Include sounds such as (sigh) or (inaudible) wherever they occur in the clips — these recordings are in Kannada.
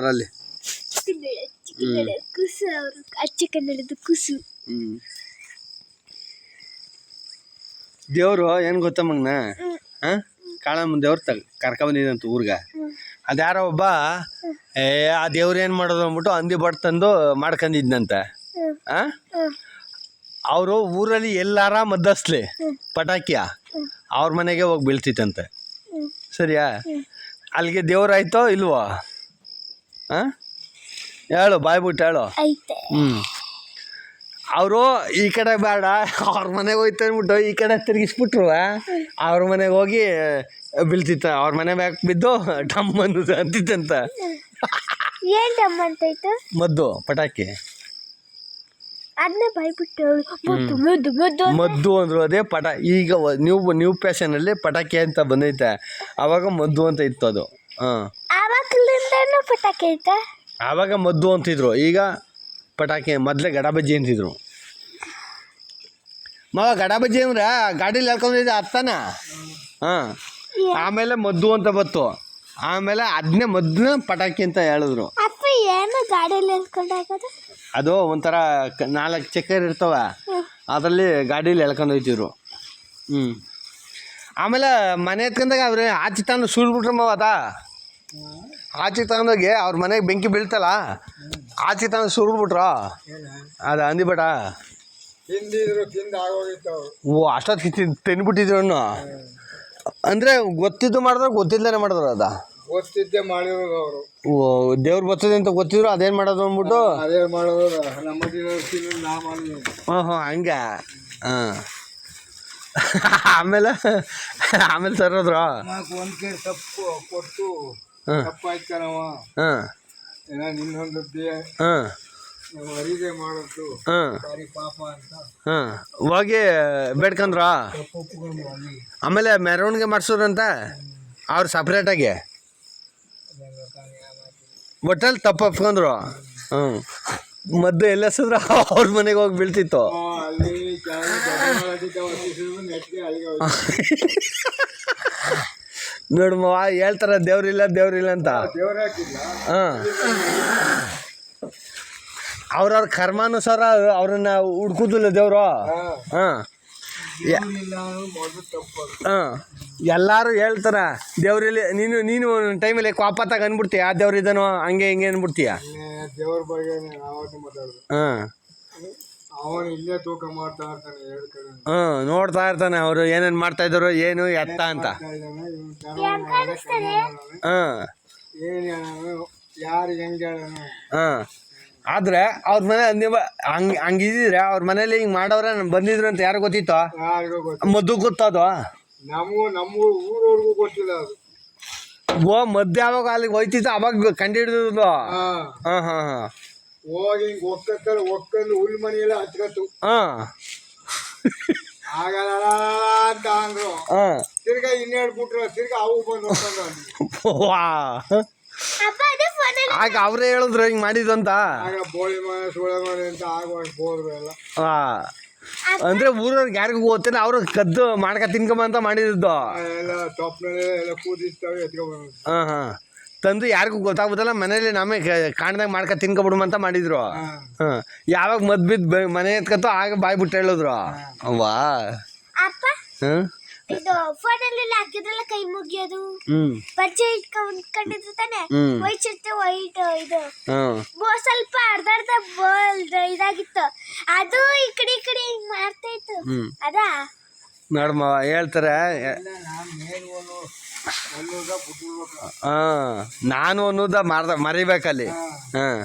ಮಾಡ್ತಾರೆ ಅಲ್ಲಿ ಚಿಕ್ಕಂದಳೆ ಚಿಕ್ಕಂದಳೆ ಕುಸು ಅವರು ಅಚ್ಚ ಕನ್ನಡದ ಕುಸು. ಹ್ಮ್. ದೇವ್ರು ಏನು ಗೊತ್ತಾ ಮಗ್ನ? ಹಾ? ಕಾಳಮ್ಮ ದೇವ್ರು ಕರ್ಕ ಬಂದಿದಂತ ಊರ್ಗ. ಅದ್ಯಾರೋ ಒಬ್ಬ ಏ ಆ ದೇವ್ರು ಏನು ಮಾಡೋದು ಅಂದ್ಬಿಟ್ಟು ಹಂದಿ ಬಟ್ ತಂದು ಮಾಡ್ಕೊಂಡಿದ್ನಂತ ಅವರು ಊರಲ್ಲಿ ಎಲ್ಲಾರ ಮದ್ದಸ್ಲಿ ಪಟಾಕಿಯ ಅವ್ರ ಮನೆಗೆ ಹೋಗಿ ಬೀಳ್ತಿತ್ತಂತೆ. ಸರಿಯಾ? ಅಲ್ಲಿಗೆ ದೇವ್ರಾಯ್ತೋ ಇಲ್ವೋ? ಹಾಂ ಹೇಳು ಬಾಯ್ಬಿಟ್ಟು ಹೇಳು. ಹ್ಮ್. ಹ್ಞೂ ಅವರು ಈ ಕಡೆ ಬೇಡ ಅವ್ರ ಮನೆಗೆ ಹೋಯ್ತು ಅಂದ್ಬಿಟ್ಟು ಈ ಕಡೆ ತಿರುಗಿಸ್ಬಿಟ್ರು ಅವ್ರ ಮನೆಗೆ ಹೋಗಿ ಬೀಳ್ತಿತ್ತ ಅವ್ರ ಮನೆ ಬ್ಯಾಕ್ ಬಿದ್ದು ಡಮ್ ಅನ್ನೋದು ಅಂತಿತ್ತಂತ. ಏನ್ ಡಮ್ ಮದ್ದು ಪಟಾಕಿ. ಮುದ್ದು ಅಂದ್ರು ಅದೇ ಪಟಾ ಈಗ ನ್ಯೂ ನ್ಯೂ ಫ್ಯಾಷನಲ್ಲಿ ಪಟಾಕಿ ಅಂತ ಬಂದೈತೆ. ಅವಾಗ ಮದ್ದು ಅಂತ ಇತ್ತು ಅದು. ಹಾಂ. ಪಟಾಕಿ ಅಂತ ಆವಾಗ ಮದ್ದು ಅಂತಿದ್ರು. ಈಗ ಪಟಾಕಿ ಮೊದಲೇ ಗಡಬಜ್ಜಿ ಅಂತಿದ್ರು. ಮಗ ಗಡ ಬಜ್ಜಿ ಅಂದ್ರೆ ಗಾಡೀಲಿ ಹೇಳ್ಕೊಂಡಿದ್ದೆ ಅರ್ಥನ ಹಾಂ. ಆಮೇಲೆ ಮದ್ದು ಅಂತ ಬತ್ತು ಆಮೇಲೆ ಅದನ್ನೇ ಮದ್ದನ್ನ ಪಟಾಕಿ ಅಂತ ಹೇಳಿದ್ರು. ಅಪ್ಪ ಏನು ಗಾಡಿಯಲ್ಲಿ ಅದು ಒಂಥರ ಕ- ನಾಲ್ಕು ಚಕ್ಕರ್ ಇರ್ತವ. ಅದರಲ್ಲಿ ಗಾಡೀಲಿ ಎಳ್ಕೊಂಡು ಹೋಯ್ತಿದ್ರು. ಹ್ಞೂ ಆಮೇಲೆ ಮನೆ ಎತ್ಕೊಂಡಾಗ ಅವ್ರೆ ಆಚೆ ತಂದು ಸುಳ್ಬಿಟ್ರಮ್ಮ ಅದ? ಆಚೆ ತಗೊಂಡೋಗಿ ಅವ್ರ ಮನೆಗೆ ಬೆಂಕಿ ಬೀಳ್ತಲ್ಲ ಆಚೆ ತಗೊಂಡು ಸುಳ್ಬಿಟ್ರ ಅದು ಅಂದಿಬೇಡ ಓ ಅಷ್ಟೊತ್ತು ತಿಂದ್ಬಿಟ್ಟಿದ್ರು ಅನ್ನೋ ಅಂದರೆ ಗೊತ್ತಿದ್ದು ಮಾಡಿದ್ರೆ ಗೊತ್ತಿಲ್ಲದೇ ಮಾಡಿದ್ರು ಅದ. ಗೊತ್ತಿದ್ದೆ ಮಾಡಿರೋದು ಅವರು. ಓ ದೇವ್ರು ಬರ್ತದೆ ಅಂತ ಗೊತ್ತಿದ್ರು ಅದೇನು ಮಾಡೋದು ಅಂದ್ಬಿಟ್ಟು. ಅದೇ ಮಾಡೋದು ನಮ್ಮ ಹಾಂ ಹಾಂ ಹಂಗೆ. ಹಾಂ. ಆಮೇಲೆ ಆಮೇಲೆ ತರೋದ್ರು ಒಂದು ಕೊಟ್ಟು ತಪ್ಪಾಯ್ತು ಕಣವ ಹಾಂ. ಏನೋ ನಿನ್ನೊಂದದ್ದೇ. ಹಾಂ. ನಾವು ಅರಿದೆ ಮಾಡೋದು. ಹಾಂ. ಸಾರಿ ಪಾಪ ಅಂತ. ಹಾಂ. ಹೋಗಿ ಬೇಡ್ಕಂದ್ರ? ಆಮೇಲೆ ಮೆರವಣಿಗೆ ಮಾಡಿಸೋರಂತ? ಅವ್ರು ಸಪ್ರೇಟಾಗಿ ಒಟ್ಟಲ್ಲಿ ತಪ್ಪು ಒಪ್ಕೊಂಡ್ರು ಹ್ಞೂ ಮದ್ದು ಎಲ್ಲ ಎಸೆದ್ರೆ ಅವ್ರ ಮನೆಗೆ ಹೋಗಿ ಬೀಳ್ತಿತ್ತು? (laughs) ಆ, ಅಲ್ಲಿ ಕೆಳಗೆ ದೊಡ್ಡ ಮಾಡೋದಿಕ್ಕೆ ಒತ್ತಿಸಿದ್ರು ನೆಟ್ಟಿಗೆ ಅಲ್ಲಿಗೆ ಹೋಯ್ತು. ನೋಡು ಮಾವ ಹೇಳ್ತಾರೆ ದೇವ್ರಿಲ್ಲ ದೇವ್ರಿಲ್ಲ ಅಂತ ಹಾಂ. ಅವ್ರವ್ರ ಕರ್ಮಾನುಸಾರ ಅವ್ರನ್ನ ಹುಡ್ಕುದಿಲ್ಲ ದೇವರು. ಹಾಂ. ಹಾಂ. ಎಲ್ಲರೂ ಹೇಳ್ತಾರ ದೇವ್ರಲ್ಲಿ ನೀನು ನೀನು ಒಂದು ಟೈಮಲ್ಲಿ ಕ್ವಾಪತ್ತಾಗ ಅನ್ಬಿಡ್ತೀಯ ಆ ದೇವ್ರು ಇದನ್ನು ಹಂಗೆ ಹಿಂಗೆ ಅನ್ಬಿಡ್ತೀಯ ಹಾಂ. ಅವನು ಇಲ್ಲೇ ತೂಕ ಮಾಡ್ತಾ ಇರ್ತಾನೆ ಎರಡು ಕಡೆ ಹಾಂ ನೋಡ್ತಾ ಇರ್ತಾನೆ ಅವರು ಏನೇನ್ ಮಾಡ್ತಾ ಇದ್ರು ಏನು ಎತ್ತ ಅಂತ. ಹಾಂ ಏನು ಹೇಳೋನು ಯಾರಿಗೆ ಹೆಂಗೆ ಹೇಳೋನು ಹಾಂ ಆದರೆ ಅವ್ರ ಮನೆ ನೀವು ಹಂಗೆ ಹಂಗಿದ್ರೆ ಅವ್ರ ಮನೇಲಿ ಹಿಂಗೆ ಮಾಡೋರೆ ಬಂದಿದ್ರು ಅಂತ ಯಾರು ಗೊತ್ತಿತ್ತು? ಯಾರಿಗೂ ಗೊತ್ತು ಮದ್ದು ಗೊತ್ತದು? ನಮಗೂ ನಮ್ಮ ಊರವ್ರಿಗೂ ಗೊತ್ತಿಲ್ಲ ಅದು. ಓ ಮದ್ದು ಯಾವಾಗ ಅಲ್ಲಿಗೆ ಹೋಯ್ತಿತ್ತು ಅವಾಗ ಕಂಡು ಹಿಡಿದ್ರು ಹ. ಹ ಹಾಂ ಹಾಂ ಹೋಗಿ ಹಿಂಗೆ ಒಕ್ಕತ್ತಾರೆ ಒಕ್ಕಂದು ಹುಲ್ ಮನೆಯೆಲ್ಲ ಹತ್ಕತ್ತು. ಹಾಂ. ಆಗಲ್ಲ ಅಂತ ಅಂದ್ರು. ಹಾಂ. ತಿರ್ಗಾ ಇನ್ನೆರಡು ಬಿಟ್ರು ತಿರ್ಗಾ ಅವು ಬಂದು ಅಂದ್ರು. ವಾ. ಫೋನಲ್ಲಿ ಆಗ ಅವರೇ ಹೇಳಿದ್ರು ಹಿಂಗೆ ಮಾಡಿದಂತ ಆಗ ಬೋಳಿ ಮನೆ ಸೋಳೆ ಮನೆ ಅಂತ ಆಗುವಾಗ ಹೋದ್ರು ಎಲ್ಲ. ಅಂದ್ರೆ ಊರವ್ರಿಗೆ ಯಾರಿಗೂ ಗೊತ್ತಿಲ್ಲ ಅವರು ಕದ್ದು ಮಾಡ್ಕ ತಿನ್ಕೊಂಬಂತ ಮಾಡಿದ್ದು. ಎಲ್ಲ ತೊಪ್ಪನಲ್ಲಿ ಎಲ್ಲ ಕೂದಿಸ್ತವೆ ಎತ್ಕೊಂಡ್ಬಂದು ಹಾಂ ಹಾಂ. ತಂದು ಯಾರಿಗೂ ಗೊತ್ತಾಗ್ಬೋದಲ್ಲ ಮನೇಲಿ ನಮಗೆ ಕಾಣ್ದಾಗ ಮಾಡ್ಕೊ ತಿನ್ಕೊಬಿಡುಮ ಅಂತ ಮಾಡಿದ್ರು. ಹಾಂ. ಯಾವಾಗ ಮದ್ ಬಿದ್ದು ಮನೆ ಎತ್ಕತ್ತೋ ಆಗ ಬಾಯ್ ಬಿಟ್ಟು ಹೇಳಿದ್ರು. ವಾ ಅಪ್ಪ ಹಾಂ? ಇದು ಫೋನಲ್ಲಿ ಹಾಕಿದ್ರಲ್ಲ ಕೈ ಮುಗಿಯೋದು? ಪಂಚೆ ಇಟ್ಕೊಂಡಿದ್ರು ತಾನೆ. ವೈಟ್ ಶರ್ಟ್ ವೈಟ್ ಇದು. ಹಾಂ. ಬೋ ಸ್ವಲ್ಪ ಅರ್ಧ ಅರ್ಧ ಬೋಲ್ ಇದಾಗಿತ್ತು. ಅದು ಈ ಕಡೆ ಈ ಕಡೆ ಹಿಂಗ್ ಮಾಡ್ತಾ ಇತ್ತು. ಅದಾ? ನೋಡಮ್ಮ ಹೇಳ್ತಾರೆ ನಾನು ಹಾಂ ನಾನು ಅನ್ನೋದ ಮಾರ್ದ ಮರಿಬೇಕಲ್ಲಿ. ಹಾಂ.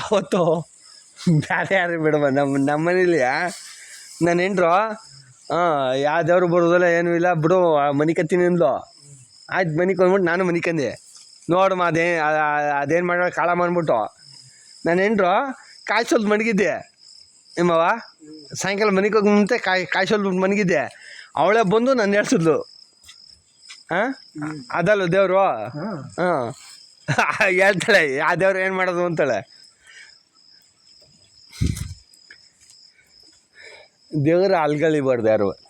ಅವತ್ತು ಬೇರೆ ಯಾರು ಬಿಡಮ್ಮ ನಮ್ಮ ನಮ್ಮ ಮನೇಲಿ ನನ್ನ ಹೆಂಡ್ರು ಹಾಂ ಯಾವ ದೇವ್ರು ಬರೋದಿಲ್ಲ ಏನೂ ಇಲ್ಲ ಬಿಡು ಮನೆ ಕತ್ತೀನಿ ಅಂದ್ಲು. ಆಯ್ತು ಮನೆ ಕೊಂದ್ಬಿಟ್ಟು ನಾನು ಮನೆ ಕಂದೆ. ನೋಡಮ್ಮ ಅದೇ ಅದೇನು ಮಾಡೋ ಕಾಳ ಮಾಡ್ಬಿಟ್ಟು ನಾನು ಹೆಂಡ್ರು ಕಾಯಿ ಸ್ವಲ್ಪ ಮಣಗಿದ್ದೆ ನಿಮ್ಮವ ಸಾಯಂಕಾಲ ಮನೆಗೆ ಹೋಗಿ ಮುಂಚೆ ಕಾಯಿ ಕಾಯಿ ಸ್ವಲ್ಪ ಮಣಗಿದ್ದೆ ಅವಳೇ ಬಂದು ನಾನು ಹೇಳ್ಸಿದ್ಲು ಅದಲ್ಲ ದೇವರು? ಹಾಂ. (laughs) ಹೇಳ್ತಾಳೆ ಆ ದೇವ್ರು ಏನು ಮಾಡೋದು ಅಂತಾಳೆ. ದೇವ್ರು ಅಲ್ಗಳಿಬಾರ್ದು ಯಾರು?